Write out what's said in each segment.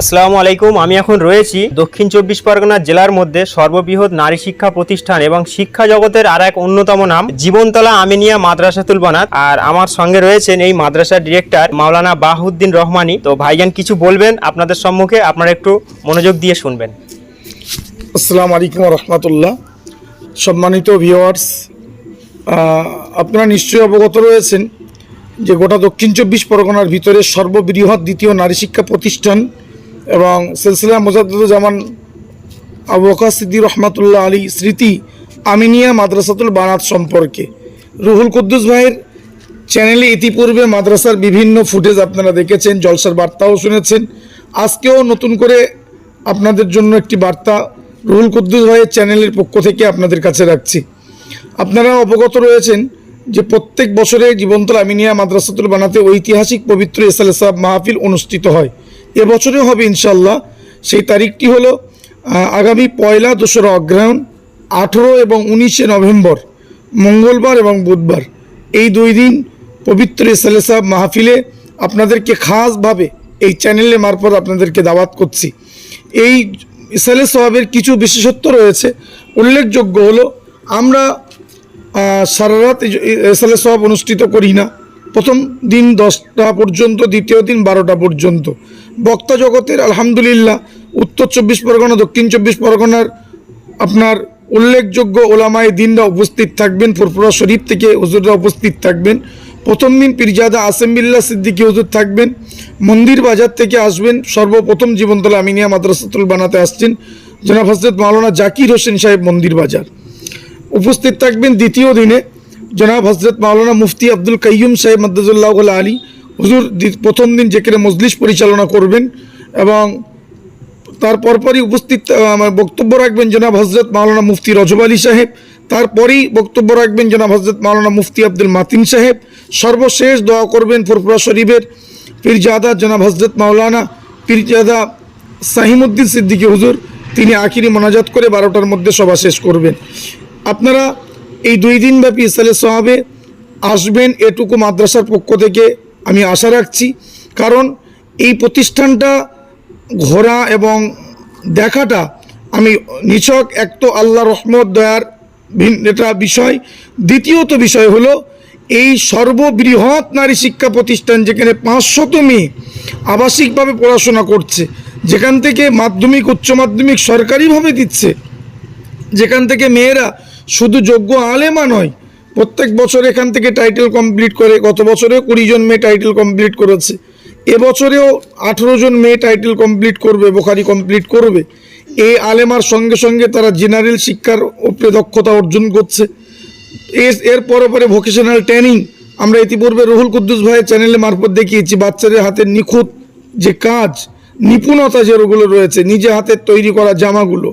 আসসালামু আলাইকুম, আমি এখন রয়েছি দক্ষিণ চব্বিশ পরগনা জেলার মধ্যে সর্ববৃহৎ নারী শিক্ষা প্রতিষ্ঠান এবং শিক্ষা জগতের আর এক অন্যতম নাম জীবনতলা আমিনিয়া মাদ্রাসা বানাত। আর আমার সঙ্গে রয়েছেন এই মাদ্রাসার ডিরেক্টর মাওলানা বাহুদ্দিন রহমানি। তো ভাইজান, কিছু বলবেন আপনাদের সম্মুখে? আপনারা একটু মনোযোগ দিয়ে শুনবেন। আসসালামু আলাইকুম রহমতুল্লাহ। সম্মানিত ভিওয়ার্স আপনারা নিশ্চয়ই অবগত রয়েছেন যে গোটা দক্ষিণ চব্বিশ পরগনার ভিতরে সর্ববৃহৎ দ্বিতীয় নারী শিক্ষা প্রতিষ্ঠান এবং সিলসিলা মোজাদ্দুজ্জামান আবু বকর সিদ্দি রহমতুল্লাহ আলী স্মৃতি আমিনিয়া মাদ্রাসাতুল বানাত সম্পর্কে। রুহুল কুদ্দুস ভাইয়ের চ্যানেলে ইতিপূর্বে মাদ্রাসার বিভিন্ন ফুটেজ আপনারা দেখেছেন, জলসার বার্তাও শুনেছেন। আজকেও নতুন করে আপনাদের জন্য একটি বার্তা রুহুল কুদ্দুস ভাইয়ের চ্যানেলের পক্ষ থেকে আপনাদের কাছে রাখছি। আপনারা অবগত রয়েছেন যে প্রত্যেক বছরে জীবন্তল আমিনিয়া মাদ্রাসাতুল বানাতে ঐতিহাসিক পবিত্র ইসালে সাহেব মাহফিল অনুষ্ঠিত হয়। এবছরে হবে ইনশাল্লাহ। সেই তারিখটি হলো আগামী পয়লা দোসরা অগ্রহায়ণ, আঠেরো এবং উনিশে নভেম্বর, মঙ্গলবার এবং বুধবার। এই দুই দিন পবিত্র ইসালে সাহেব মাহফিলে আপনাদেরকে খাসভাবে এই চ্যানেলের মারফত আপনাদেরকে দাওয়াত করছি। এই ইসালে সাহাবের কিছু বিশেষত্ব রয়েছে। উল্লেখযোগ্য হলো, আমরা সারা রাত এসএলএ সব অনুষ্ঠিত করি না। প্রথম দিন দশটা পর্যন্ত, দ্বিতীয় দিন বারোটা পর্যন্ত। বক্তা জগতের আলহামদুলিল্লাহ, উত্তর চব্বিশ পরগনা, দক্ষিণ চব্বিশ পরগনার আপনার উল্লেখযোগ্য ওলামায় দিনরা উপস্থিত থাকবেন, ফুরফুরা শরীফ থেকে হুজুররা উপস্থিত থাকবেন। প্রথম দিন পিরজাদা আসেমবিল্লা সিদ্দিকী হুজুর থাকবেন। মন্দির বাজার থেকে আসবেন, সর্বপ্রথম জীবনতলা আমিনিয়া মাদ্রাসাতুল বানাতে আসছেন জনাব হজরত মাওলানা জাকির হোসেন সাহেব মন্দির বাজার। উপস্থিত থাকবেন দ্বিতীয় দিনে জনাব হজরত মাওলানা মুফতি আব্দুল কাইয়ুম সাহেব মদ্দাজুল্লাহ আলী হুজুর প্রথম দিন যেখানে মজলিস পরিচালনা করবেন এবং তার পরপরই উপস্থিত বক্তব্য রাখবেন জনাব হজরত মাওলানা মুফতি রজব আলী সাহেব। তারপরেই বক্তব্য রাখবেন জনাব হজরত মাওলানা মুফতি আব্দুল মাতিন সাহেব। সর্বশেষ দোয়া করবেন ফুরফুরা শরীফের পীরজাদা জনাব হজরত মাওলানা পীরজাদা সাহিমুদ্দিন সিদ্দিকী হুজুর। তিনি আখিরি মোনাজাত করে বারোটার মধ্যে সভা শেষ করবেন। আপনারা এই দুই দিনব্যাপী ইসালে সাহাবে আসবেন এটুকু মাদ্রাসার পক্ষ থেকে আমি আশা রাখছি। কারণ এই প্রতিষ্ঠানটা ঘোরা এবং দেখাটা আমি নিছক, এক তো আল্লাহ রহমত, দয়ার এটা বিষয়। দ্বিতীয়ত বিষয় হলো, এই সর্ববৃহৎ নারী শিক্ষা প্রতিষ্ঠান যেখানে পাঁচশত মেয়ে আবাসিকভাবে পড়াশোনা করছে, যেখান থেকে মাধ্যমিক, উচ্চ মাধ্যমিক সরকারিভাবে দিচ্ছে, যেখান থেকে মেয়েরা শুধু যোগ্য আলেমা নয়, প্রত্যেক বছর এখান থেকে টাইটেল কমপ্লিট করে, গত বছরেও কুড়ি জন মেয়ে টাইটেল কমপ্লিট করেছে। এবছরেও আঠেরো জন মেয়ে টাইটেল কমপ্লিট করবে, বোখারি কমপ্লিট করবে। এই আলেমার সঙ্গে সঙ্গে তারা জেনারেল শিক্ষার উপরে দক্ষতা অর্জন করছে। এর পরে পরে ভোকেশনাল ট্রেনিং আমরা ইতিপূর্বে রুহুল কুদ্দুস ভাইয়ের চ্যানেলে মারফত দেখিয়েছি, বাচ্চাদের হাতের নিখুঁত যে কাজ নিপুণতা যেগুলো রয়েছে, নিজে হাতের তৈরি করা জামাগুলো,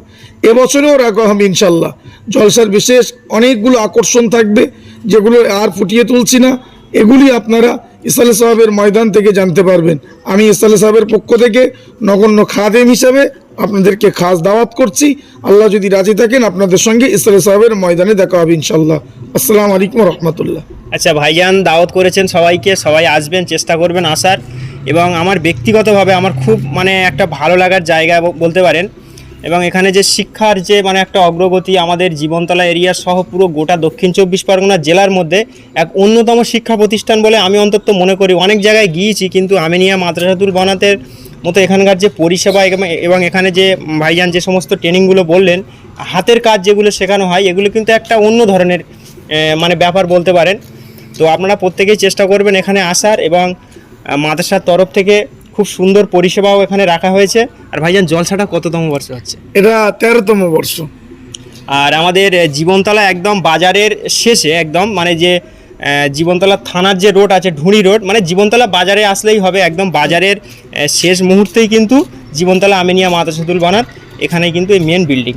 এবছরেও রাখা হবে ইনশাল্লাহ। জলসার বিশেষ অনেকগুলো আকর্ষণ থাকবে, যেগুলো আর ফুটিয়ে তুলছি না। এগুলি আপনারা ইসালে সাহেবের ময়দান থেকে জানতে পারবেন। আমি ইসালে সাহেবের পক্ষ থেকে নগণ্য খাদেম হিসাবে আপনাদেরকে খাস দাওয়াত করছি। আল্লাহ যদি রাজি থাকেন, আপনাদের সঙ্গে ইসালে সাহেবের ময়দানে দেখা হবে ইনশাল্লাহ। আসসালামু আলাইকুম রহমতুল্লাহ। আচ্ছা ভাইজান দাওয়াত করেছেন সবাইকে, সবাই আসবেন, চেষ্টা করবেন আসার। এবং আমার ব্যক্তিগতভাবে আমার খুব মানে একটা ভালো লাগার জায়গা বলতে পারেন। এবং এখানে যে শিক্ষার যে মানে একটা অগ্রগতি আমাদের জীবনতলা এরিয়া সহ পুরো গোটা দক্ষিণ চব্বিশ পরগনা জেলার মধ্যে এক অন্যতম শিক্ষা প্রতিষ্ঠান বলে আমি অন্তত মনে করি। অনেক জায়গায় গিয়েছি কিন্তু আমিনিয়া মাদ্রাসাতুল বানাতের মতো এখানকার যে পরিষেবা এবং- এখানে যে ভাইজান যে সমস্ত ট্রেনিংগুলো বললেন, হাতের কাজ যেগুলো শেখানো হয়, এগুলো কিন্তু একটা অন্য ধরনের মানে ব্যাপার বলতে পারেন। তো আপনারা প্রত্যেকেই চেষ্টা করবেন এখানে আসার এবং মাদ্রাসার তরফ থেকে খুব সুন্দর পরিষেবাও এখানে রাখা হয়েছে। আর ভাইজান জলসাটা কততম বর্ষ হচ্ছে? এটা তেরোতম বর্ষ। আর আমাদের জীবনতলা একদম বাজারের শেষে একদম মানে যে জীবনতলা থানার যে রোড আছে ঢুঁড়ি রোড মানে জীবনতলা বাজারে আসলেই হবে একদম বাজারের শেষ মুহূর্তেই কিন্তু জীবনতলা আমিনিয়া মাদ্রাসাতুল বানার এখানে কিন্তু এই মেন বিল্ডিং